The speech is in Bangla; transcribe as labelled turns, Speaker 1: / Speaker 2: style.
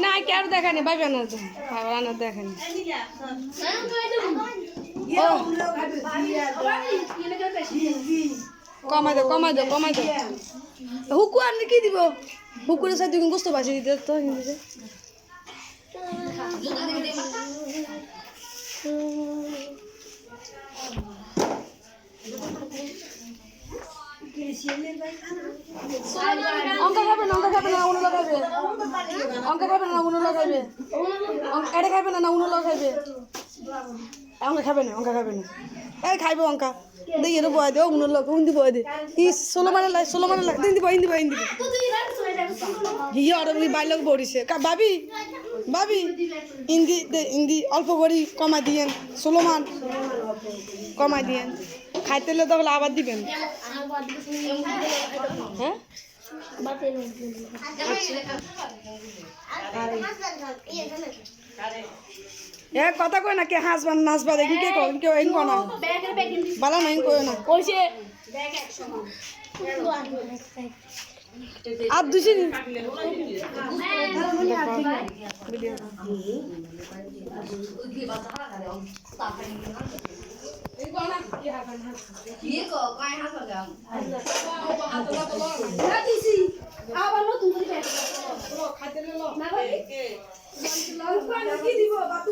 Speaker 1: না কেউ দেখেনি ভাবে না তো ভাবরা না দেখেনি কমাই দো কমাই দো কমাই দো। হুকু আর কি দিব? হুকুরের সাথে বুঝতে পারছি দিতে তো অঙ্ক খাবে না, অঙ্ক খাবে না, উনো লাগাবে। অঙ্ক খাবে না, উনো লাগাবে। এটা খাবে না না, উনো লাগাবে অঙ্ক খাবে না, অঙ্ক খাবে না। এই খাইবে অঙ্কা। দেই, এর বয় দে উনো লাগ হিন্দি বয় দে। ই, ষোলো মানে লাই, ষোলো মানে লাগ হিন্দি বয় হিন্দি বয় হিন্দি হিয়া ওই বাইলক বড়িছে। ভাবি ভাবি হিন্দি হিন্দি অল্প বড়ি কমাই দিয়েন, ষোলো মান কমাই দিয়েন। খাইতে হলে তাহলে আবার দিবেন। হ্যাঁ? এ কথা কই না কে হাসবান নাচবা দেখি কে কই কেউ এন কো না। বালা নাই কই না।
Speaker 2: কইছে।
Speaker 1: আর দুছি
Speaker 2: আবার নতুন করে
Speaker 1: খাইতে
Speaker 2: দিব? বাতু